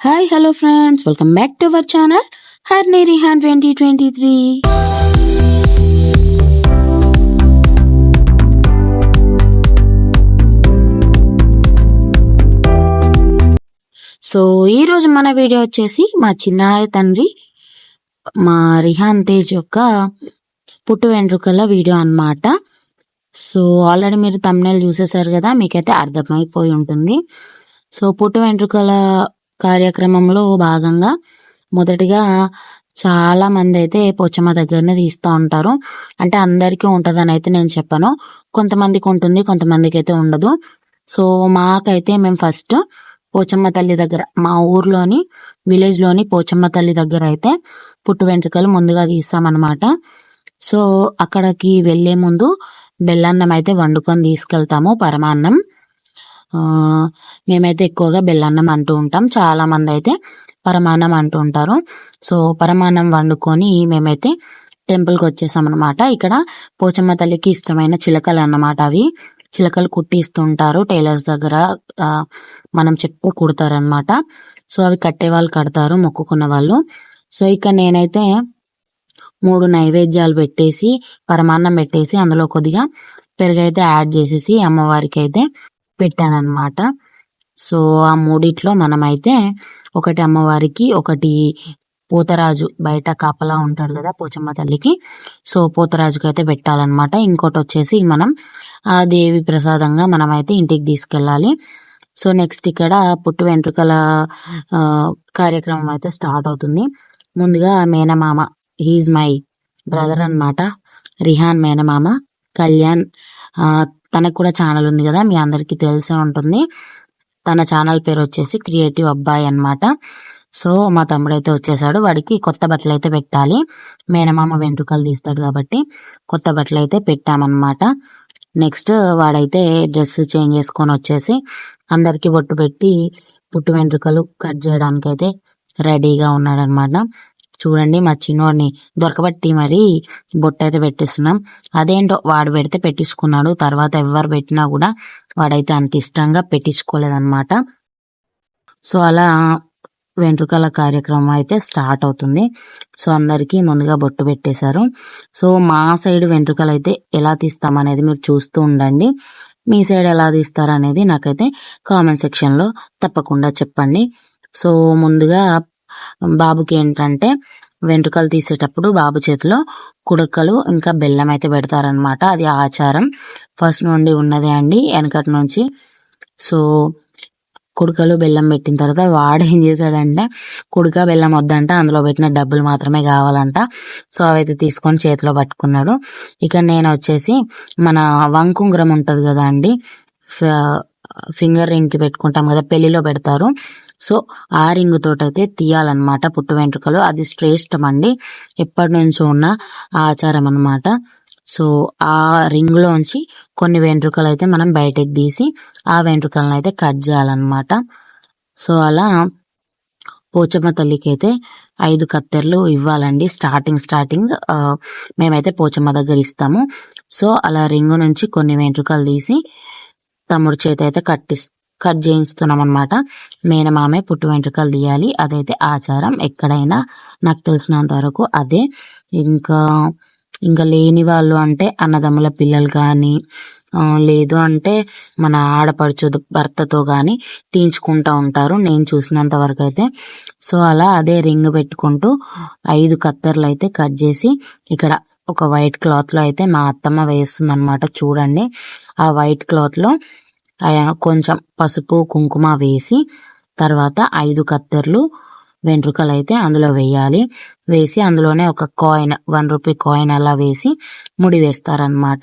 Hi hello friends welcome back to our channel నేరీ Rihan twenty twenty three so ఈరోజు మన video వచ్చేసి మా చిన్నారి తండ్రి మా రిహాన్ తేజ్ యొక్క పుట్టు వెంట్రుకల వీడియో అన్నమాట. సో ఆల్రెడీ మీరు తమిళ చూసేసారు కదా మీకైతే అర్థమైపోయి ఉంటుంది. సో పుట్టు వెంట్రుకల కార్యక్రమంలో భాగంగా మొదటిగా చాలా మంది అయితే పోచమ్మ దగ్గరనే తీస్తూ ఉంటారు. అంటే అందరికీ ఉంటుందని అయితే నేను చెప్పాను. కొంతమందికి ఉంటుంది కొంతమందికి అయితే ఉండదు. సో మాకైతే మేము ఫస్ట్ పోచమ్మ తల్లి దగ్గర మా ఊర్లోని విలేజ్లోని పోచమ్మ తల్లి దగ్గర అయితే పుట్టు వెంట్రుకలు ముందుగా తీస్తామన్నమాట. సో అక్కడికి వెళ్ళే ముందు బెల్లన్నం అయితే వండుకొని తీసుకెళ్తాము పరమాన్నం. మేమైతే ఎక్కువగా బెల్లన్నం అంటూ ఉంటాం. చాలా మంది అయితే పరమాన్నం అంటూ ఉంటారు. సో పరమాన్నం వండుకొని మేమైతే టెంపుల్కి వచ్చేసాం అనమాట ఇక్కడ పోచమ్మ తల్లికి ఇష్టమైన చిలకలు అన్నమాట అవి. చిలకలు కుట్టిస్తుంటారు. టైలర్స్ దగ్గర మనం చెప్పు కుడతారనమాట సో అవి కట్టే వాళ్ళు కడతారు మొక్కుకున్న వాళ్ళు. సో ఇక్కడ నేనైతే మూడు నైవేద్యాలు పెట్టేసి పరమాన్నం పెట్టేసి అందులో కొద్దిగా పెరుగైతే యాడ్ చేసేసి అమ్మవారికి అయితే పెట్టానన్నమాట. సో ఆ మూడిట్లో మనమైతే ఒకటి అమ్మవారికి ఒకటి పోతరాజు బయట కాపలా ఉంటాడు కదా పోచమ్మ తల్లికి. సో పోతరాజుకి అయితే పెట్టాలన్నమాట. ఇంకోటి వచ్చేసి మనం ఆ దేవి ప్రసాదంగా మనమైతే ఇంటికి తీసుకెళ్ళాలి. సో నెక్స్ట్ ఇక్కడ పుట్టు వెంట్రుకల కార్యక్రమం అయితే స్టార్ట్ అవుతుంది. ముందుగా మేనమామ హీజ్ మై బ్రదర్ అనమాట రిహాన్ మేనమామ కళ్యాణ్ తనకు కూడా ఛానల్ ఉంది కదా మీ అందరికీ తెలిసే ఉంటుంది. తన ఛానల్ పేరు వచ్చేసి క్రియేటివ్ అబ్బాయి అన్నమాట. సో మా తమ్ముడు అయితే వచ్చేసాడు. వాడికి కొత్త బట్టలు అయితే పెట్టాలి. మేనమామ వెంట్రుకలు తీస్తాడు కాబట్టి కొత్త బట్టలు అయితే పెట్టామన్నమాట. నెక్స్ట్ వాడైతే డ్రెస్ చేంజ్ చేసుకొని వచ్చేసి అందరికీ బొట్టు పెట్టి పుట్టు వెంట్రుకలు కట్ చేయడానికి అయితే రెడీగా ఉన్నాడనమాట చూడండి మా చిన్నోడిని దొరకబట్టి మరి బొట్టు అయితే పెట్టేస్తున్నాం. అదేంటో వాడు పెడితే పెట్టించుకున్నాడు. తర్వాత ఎవరు పెట్టినా కూడా వాడైతే అంత ఇష్టంగా పెట్టించుకోలేదన్నమాట. సో అలా వెంట్రుకల కార్యక్రమం అయితే స్టార్ట్ అవుతుంది. సో అందరికీ ముందుగా బొట్టు పెట్టేశారు. సో మా సైడ్ వెంట్రుకలు అయితే ఎలా తీస్తామనేది మీరు చూస్తూ ఉండండి. మీ సైడ్ ఎలా తీస్తారు అనేది నాకైతే కామెంట్ సెక్షన్లో తప్పకుండా చెప్పండి. సో ముందుగా బాబుకి ఏంటంటే వెంట్రుకలు తీసేటప్పుడు బాబు చేతిలో కుడకలు ఇంకా బెల్లం అయితే పెడతారనమాట అది ఆచారం. ఫస్ట్ నుండి ఉన్నదే అండి వెనకటి నుంచి. సో కుడకలు బెల్లం పెట్టిన తర్వాత వాడు ఏం చేశాడంటే కుడక బెల్లం వద్దంట అందులో పెట్టిన డబ్బులు మాత్రమే కావాలంట. సో అవైతే తీసుకొని చేతిలో పట్టుకున్నాడు. ఇక నేను వచ్చేసి మన వంకుంగరం ఉంటుంది కదా అండి ఫింగర్ రింగ్కి పెట్టుకుంటాం కదా పెళ్ళిలో పెడతారు. సో ఆ రింగ్ తోటైతే తీయాలన్నమాట పుట్టు వెంట్రుకలు. అది శ్రేష్టం అండి ఎప్పటి నుంచో ఉన్న ఆచారం అనమాట సో ఆ రింగ్లోంచి కొన్ని వెంట్రుకలు అయితే మనం బయటకు తీసి ఆ వెంట్రుకలను అయితే కట్ చేయాలన్నమాట. సో అలా పోచమ్మ తల్లికి అయితే ఐదు కత్తెరలు ఇవ్వాలండి. స్టార్టింగ్ స్టార్టింగ్ మేమైతే పోచమ్మ దగ్గర ఇస్తాము. సో అలా రింగు నుంచి కొన్ని వెంట్రుకలు తీసి తమ్ముడు చేతి అయితే కట్టి కట్ చేయిస్తున్నాం అనమాట మేనమామే పుట్టు వెంట్రుకలు తీయాలి. అదైతే ఆచారం. ఎక్కడైనా నాకు తెలిసినంత వరకు అదే. ఇంకా ఇంకా లేని వాళ్ళు అంటే అన్నదమ్ముల పిల్లలు కానీ లేదు అంటే మన ఆడపడుచు భర్తతో కానీ తీయించుకుంటూ ఉంటారు. నేను చూసినంత వరకు అయితే. సో అలా అదే రింగ్ పెట్టుకుంటూ ఐదు కత్తెరలు అయితే కట్ చేసి ఇక్కడ ఒక వైట్ క్లాత్లో అయితే మా అత్తమ్మ వేస్తుంది చూడండి. ఆ వైట్ క్లాత్లో కొంచెం పసుపు కుంకుమ వేసి తర్వాత ఐదు కత్తెర్లు వెంట్రుకలు అయితే అందులో వేయాలి. వేసి అందులోనే ఒక కాయిన్ వన్ రూపీ కాయిన్ అలా వేసి ముడి వేస్తారనమాట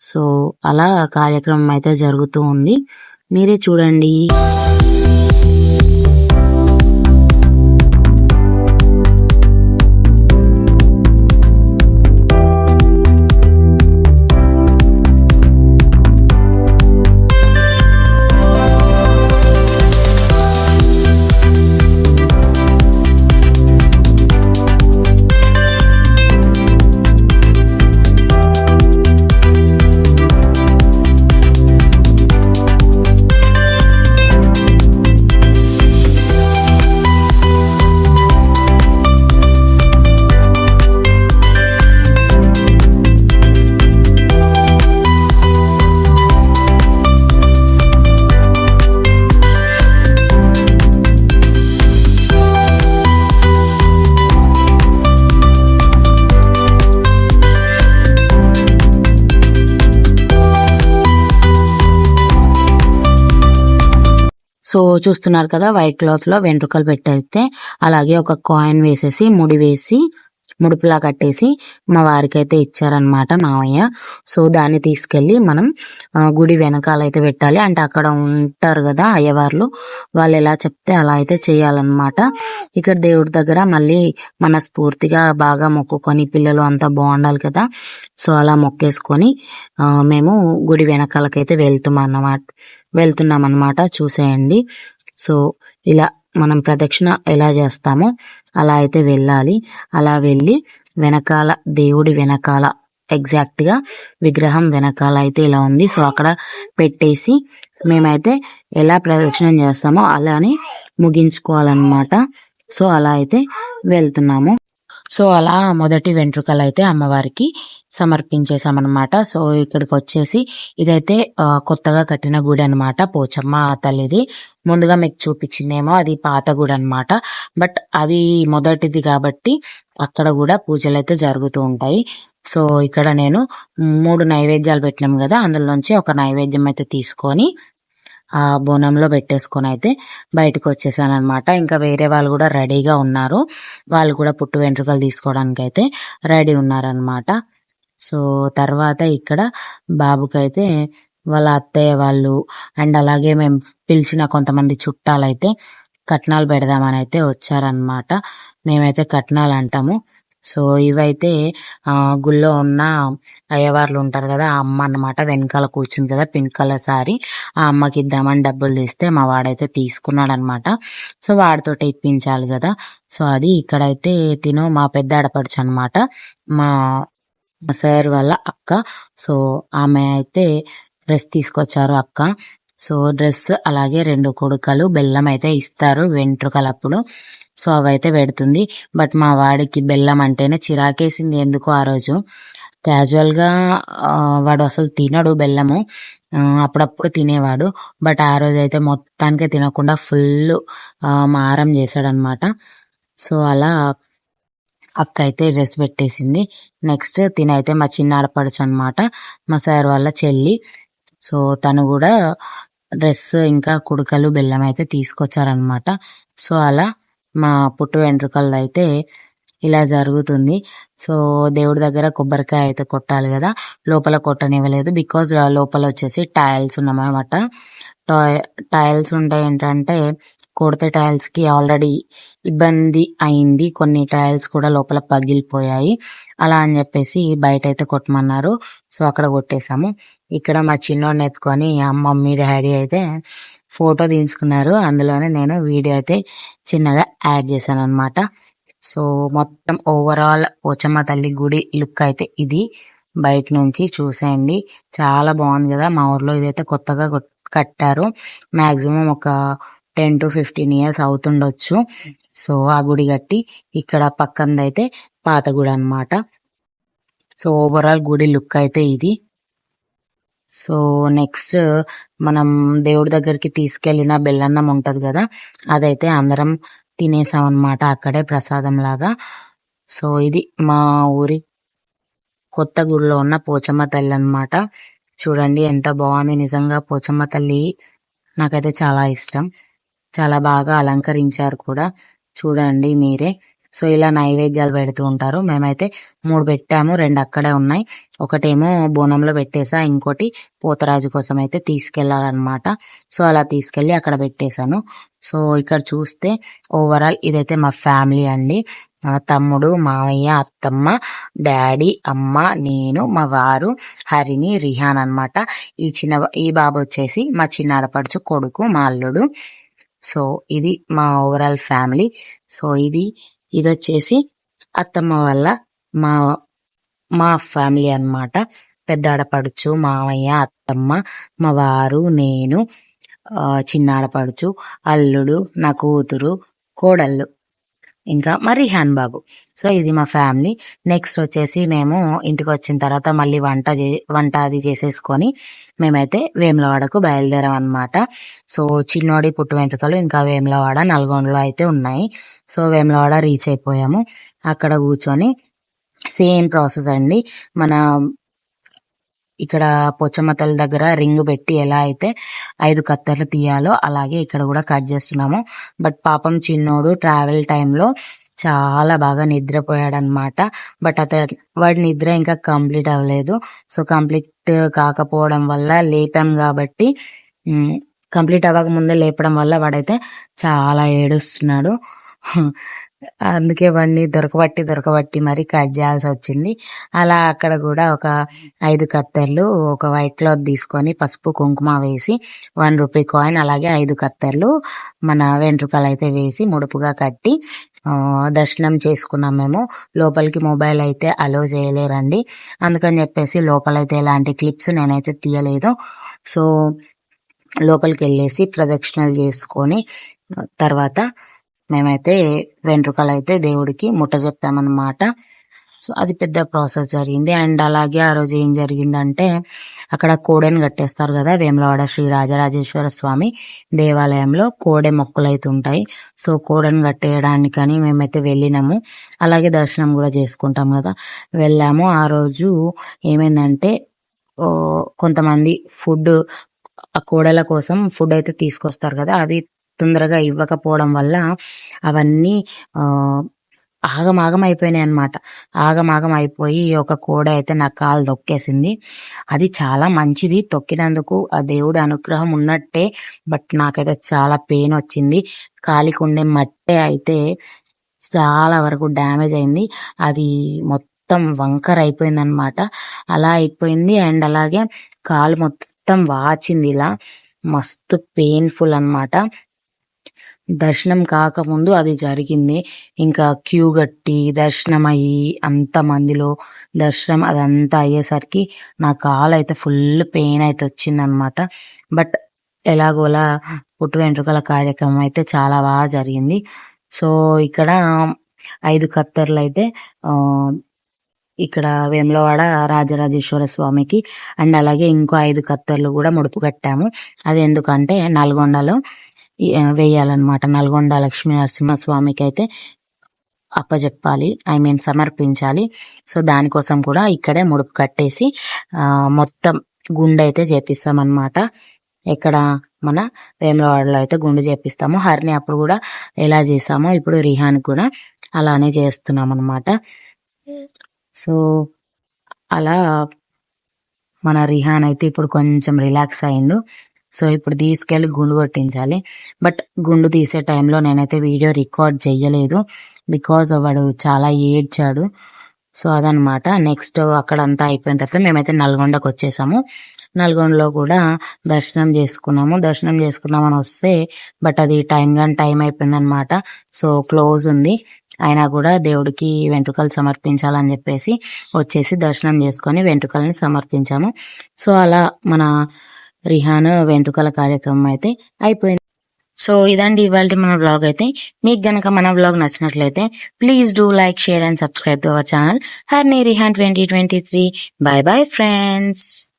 సో అలా కార్యక్రమం అయితే జరుగుతూ ఉంది. మీరే చూడండి. సో చూస్తున్నారు కదా వైట్ క్లాత్లో వెంట్రుకలు పెట్టయితే అలాగే ఒక కాయిన్ వేసేసి ముడి వేసి ముడుపులా కట్టేసి మా వారికి అయితే ఇచ్చారనమాట మామయ్య సో దాన్ని తీసుకెళ్ళి మనం గుడి వెనకాల అయితే పెట్టాలి. అంటే అక్కడ ఉంటారు కదా అయ్యవార్లు. వాళ్ళు ఎలా చెప్తే అలా అయితే చేయాలన్నమాట. ఇక్కడ దేవుడి దగ్గర మళ్ళీ మనస్ఫూర్తిగా బాగా మొక్కుకొని పిల్లలు అంతా బాగుండాలి కదా. సో అలా మొక్కేసుకొని మేము గుడి వెనకాలకైతే వెళ్తున్నాం అన్నమాట వెళ్తున్నాం అన్నమాట చూసేయండి. సో ఇలా మనం ప్రదక్షిణ ఎలా చేస్తామో అలా అయితే వెళ్ళాలి. అలా వెళ్ళి వెనకాల దేవుడి వెనకాల ఎగ్జాక్ట్గా విగ్రహం వెనకాల అయితే ఇలా ఉంది. సో అక్కడ పెట్టేసి మేమైతే ఎలా ప్రదక్షిణం చేస్తామో అలానే ముగించుకోవాలన్నమాట. సో అలా అయితే వెళ్తున్నాము. సో అలా మొదటి వెంట్రుకలు అయితే అమ్మవారికి సమర్పించేసామన్నమాట సో ఇక్కడికి వచ్చేసి ఇదైతే కొత్తగా కట్టిన గుడి అనమాట పోచమ్మ తల్లిది. ముందుగా మీకు చూపించిందేమో అది పాత గుడి అనమాట బట్ అది మొదటిది కాబట్టి అక్కడ కూడా పూజలు అయితే జరుగుతూ ఉంటాయి. సో ఇక్కడ నేను మూడు నైవేద్యాలు పెట్టినాం కదా అందులోంచి ఒక నైవేద్యం అయితే తీసుకొని ఆ బోనంలో పెట్టేసుకొని అయితే బయటకు వచ్చేసాను అనమాట ఇంకా వేరే వాళ్ళు కూడా రెడీగా ఉన్నారు. వాళ్ళు కూడా పుట్టు వెంట్రుకలు తీసుకోవడానికి అయితే రెడీ ఉన్నారనమాట సో తర్వాత ఇక్కడ బాబుకైతే వాళ్ళ అత్తయ్య వాళ్ళు అండ్ అలాగే మేము పిలిచిన కొంతమంది చుట్టాలైతే కట్నాలు పెడదామని అయితే వచ్చారనమాట మేమైతే కట్నాలు అంటాము. సో ఇవైతే గుళ్ళో ఉన్న అయ్యవార్లు ఉంటారు కదా ఆ అమ్మ అన్నమాట వెనకాల కూర్చుంది కదా పింక్ కలర్ సారీ. ఆ అమ్మకి ఇద్దామని డబ్బులు తీస్తే మా వాడైతే తీసుకున్నాడు అనమాట సో వాడితో ఇప్పించాలి కదా. సో అది ఇక్కడైతే తిను మా పెద్ద ఆడపడుచు అనమాట మా మా సార్ వాళ్ళ అక్క. సో ఆమె అయితే డ్రెస్ తీసుకొచ్చారు అక్క. సో డ్రెస్ అలాగే రెండు కొడుకలు బెల్లం అయితే ఇస్తారు వెంట్రుకలప్పుడు. సో అవైతే పెడుతుంది. బట్ మా వాడికి బెల్లం అంటేనే చిరాకేసింది ఎందుకో ఆ రోజు. క్యాజువల్గా వాడు అసలు తినడు బెల్లము. అప్పుడప్పుడు తినేవాడు. బట్ ఆ రోజు అయితే మొత్తానికే తినకుండా ఫుల్ మారం చేశాడనమాట. సో అలా అక్క అయితే డ్రెస్ పెట్టేసింది. నెక్స్ట్ తినైతే మా చిన్న ఆడపడుచు అనమాట మా సార్ వాళ్ళ చెల్లి. సో తను కూడా డ్రెస్ ఇంకా కుడుకలు బెల్లం అయితే తీసుకొచ్చారనమాట. సో అలా మా పుట్టు వెంట్రుకలు అయితే ఇలా జరుగుతుంది. సో దేవుడి దగ్గర కొబ్బరికాయ అయితే కొట్టాలి కదా. లోపల కొట్టనివ్వలేదు. బికాజ్ లోపల వచ్చేసి టైల్స్ ఉన్నామన్నమాట. టైల్స్ ఉంటే ఏంటంటే కొడితే టైల్స్కి ఆల్రెడీ ఇబ్బంది అయింది. కొన్ని టైల్స్ కూడా లోపల పగిలిపోయాయి. అలా అని చెప్పేసి బయట అయితే కొట్టమన్నారు. సో అక్కడ కొట్టేశాము. ఇక్కడ మా చిన్నోడిని ఎత్తుకొని ఆ మమ్మీ డాడీ అయితే ఫోటో తీసుకున్నారు. అందులోనే నేను వీడియో అయితే చిన్నగా యాడ్ చేశాను అనమాట సో మొత్తం ఓవరాల్ పోచమ్మ తల్లి గుడి లుక్ అయితే ఇది. బయట నుంచి చూసేయండి. చాలా బాగుంది కదా. మా ఊర్లో ఇదైతే కొత్తగా కట్టారు. మ్యాక్సిమం ఒక టెన్ టు ఫిఫ్టీన్ ఇయర్స్ అవుతుండొచ్చు. సో ఆ గుడి కట్టి ఇక్కడ పక్కనదైతే పాత గుడి అనమాట సో ఓవరాల్ గుడి లుక్ అయితే ఇది. సో నెక్స్ట్ మనం దేవుడి దగ్గరికి తీసుకెళ్ళిన బెల్లన్నం ఉంటది కదా అదైతే అందరం తినేసాం అన్నమాట అక్కడే ప్రసాదం లాగా సో ఇది మా ఊరి కొత్త గుడిలో ఉన్న పోచమ్మ తల్లి అన్నమాట. చూడండి ఎంత బాగుంది నిజంగా పోచమ్మ తల్లి నాకైతే చాలా ఇష్టం. చాలా బాగా అలంకరించారు కూడా. చూడండి మీరే. సో ఇలా నైవేద్యాలు పెడుతూ ఉంటారు. మేమైతే మూడు పెట్టాము రెండు అక్కడే ఉన్నాయి. ఒకటేమో బోనంలో పెట్టేసా ఇంకోటి పోతరాజు కోసం అయితే తీసుకెళ్ళాలన్నమాట సో అలా తీసుకెళ్ళి అక్కడ పెట్టేశాను. సో ఇక్కడ చూస్తే ఓవరాల్ ఇదైతే మా ఫ్యామిలీ అండి. తమ్ముడు మావయ్య అత్తమ్మ డాడీ అమ్మ నేను మా వారు హరిని రిహాన్ అన్నమాట. ఈ చిన్న ఈ బాబు వచ్చేసి మా చిన్న ఆడపడుచు కొడుకు మా అల్లుడు. సో ఇది మా ఓవరాల్ ఫ్యామిలీ. సో ఇది ఇది వచ్చేసి అత్తమ్మ వల్ల మా మా ఫ్యామిలీ అన్నమాట. పెద్ద ఆడపడుచు మావయ్య అత్తమ్మ మా వారు నేను ఆ, చిన్న ఆడపడుచు అల్లుడు నా కూతురు కోడళ్ళు. ఇంకా మా రిహాన్ బాబు సో ఇది మా ఫ్యామిలీ. నెక్స్ట్ వచ్చేసి మేము ఇంటికి వచ్చిన తర్వాత మళ్ళీ వంట చే వంట అది చేసేసుకొని మేమైతే వేములవాడకు బయలుదేరాం అనమాట సో చిన్నోడి పుట్టు వెంట్రుకలు ఇంకా వేములవాడ నల్గొండలో అయితే ఉన్నాయి. సో వేములవాడ రీచ్ అయిపోయాము. అక్కడ కూర్చొని సేమ్ ప్రాసెస్ అండి. మన ఇక్కడ పొచ్చమతల దగ్గర రింగ్ పెట్టి ఎలా అయితే ఐదు కత్తెరలు తీయాలో అలాగే ఇక్కడ కూడా కట్ చేస్తున్నాము. బట్ పాపం చిన్నోడు ట్రావెల్ టైంలో చాలా బాగా నిద్రపోయాడు అనమాట బట్ అతడు వాడి నిద్ర ఇంకా కంప్లీట్ అవ్వలేదు. సో కంప్లీట్ కాకపోవడం వల్ల లేపాం కాబట్టి కంప్లీట్ అవ్వక ముందే లేపడం వల్ల వాడైతే చాలా ఏడుస్తున్నాడు. అందుకే వాడిని దొరకబట్టి దొరకబట్టి మరి కట్ చేయాల్సి వచ్చింది. అలా అక్కడ కూడా ఒక ఐదు కత్తెర్లు ఒక వైట్ క్లాత్ తీసుకొని పసుపు కుంకుమ వేసి వన్ రూపీ కాయిన్ అలాగే ఐదు కత్తెర్లు మన వెంట్రుకలు అయితే వేసి ముడుపుగా కట్టి దర్శనం చేసుకున్నాం మేము. లోపలికి మొబైల్ అయితే అలో చేయలేరండి. అందుకని చెప్పేసి లోపలైతే ఎలాంటి క్లిప్స్ నేనైతే తీయలేదు. సో లోపలికి వెళ్ళేసి ప్రదక్షిణలు చేసుకొని తర్వాత మేమైతే వెంట్రుకలు అయితే దేవుడికి ముట్ట చెప్పామన్నమాట. సో అది పెద్ద ప్రాసెస్ జరిగింది. అండ్ అలాగే ఆ రోజు ఏం జరిగిందంటే అక్కడ కోడెను కట్టేస్తారు కదా వేములవాడ శ్రీ రాజరాజేశ్వర స్వామి దేవాలయంలో కోడె మొక్కలు అయితే ఉంటాయి. సో కోడెను కట్టేయడానికని మేమైతే వెళ్ళినాము. అలాగే దర్శనం కూడా చేసుకుంటాం కదా. వెళ్ళాము. ఆ రోజు ఏమైందంటే కొంతమంది ఫుడ్ ఆ కోడల కోసం ఫుడ్ అయితే తీసుకొస్తారు కదా అవి తొందరగా ఇవ్వకపోవడం వల్ల అవన్నీ ఆగమాగం అయిపోయినాయి అనమాట ఆగమాగం అయిపోయి ఒక కోడ అయితే నా కాలు తొక్కేసింది. అది చాలా మంచిది. తొక్కినందుకు ఆ దేవుడి అనుగ్రహం ఉన్నట్టే బట్ నాకైతే చాలా పెయిన్ వచ్చింది. కాలికి ఉండే మట్టే అయితే చాలా వరకు డ్యామేజ్ అయింది. అది మొత్తం వంకర అయిపోయింది అనమాట అలా అయిపోయింది. అండ్ అలాగే కాలు మొత్తం వాచింది ఇలా. మస్తు పెయిన్ఫుల్ అన్నమాట. దర్శనం కాకముందు అది జరిగింది. ఇంకా క్యూ కట్టి దర్శనం అయ్యి అంత మందిలో దర్శనం అదంతా అయ్యేసరికి నా కాలు అయితే ఫుల్ పెయిన్ అయితే వచ్చిందనమాట. బట్ ఎలాగోలా పుట్టు వెంట్రుకల కార్యక్రమం అయితే చాలా బాగా జరిగింది. సో ఇక్కడ ఐదు కత్తెరలు అయితే ఇక్కడ వేములవాడ రాజరాజేశ్వర స్వామికి అండ్ అలాగే ఇంకో ఐదు కత్తెరలు కూడా ముడుపు కట్టాము. అది ఎందుకంటే నల్గొండలో వేయాలన్నమాట. నల్గొండ లక్ష్మీ నరసింహస్వామికి అయితే అప్పచెప్పాలి ఐ మీన్ సమర్పించాలి. సో దానికోసం కూడా ఇక్కడే ముడుపు కట్టేసి మొత్తం గుండె అయితే చేపిస్తామన్నమాట. ఇక్కడ మన వేములవాడలో అయితే గుండు చేపిస్తాము. హరిని అప్పుడు కూడా ఎలా చేసామో ఇప్పుడు రిహాన్ కూడా అలానే చేస్తున్నాం అనమాట సో అలా మన రిహాన్ అయితే ఇప్పుడు కొంచెం రిలాక్స్ అయిండు. సో ఇప్పుడు తీసుకెళ్ళి గుండు కొట్టించాలి. బట్ గుండు తీసే టైంలో నేనైతే వీడియో రికార్డ్ చెయ్యలేదు. బికాజ్ వాడు చాలా ఏడ్చాడు. సో అదనమాట నెక్స్ట్ అక్కడంతా అయిపోయిన తర్వాత మేమైతే నల్గొండకు వచ్చేసాము. నల్గొండలో కూడా దర్శనం చేసుకున్నాము. దర్శనం చేసుకుందామని వస్తే బట్ అది టైం కానీ టైం అయిపోయిందనమాట సో క్లోజ్ ఉంది. అయినా కూడా దేవుడికి వెంట్రుకలు సమర్పించాలని చెప్పేసి వచ్చేసి దర్శనం చేసుకొని వెంట్రుకల్ని సమర్పించాము. సో అలా మన రిహాన్ వెంట్రుకల కార్యక్రమం అయితే అయిపోయింది. సో ఇదండి ఇవాళ మన బ్లాగ్ అయితే. మీకు గనక మన బ్లాగ్ నచ్చినట్లయితే please do like share and subscribe to our channel Harni Rihan twenty twenty three. Bye bye friends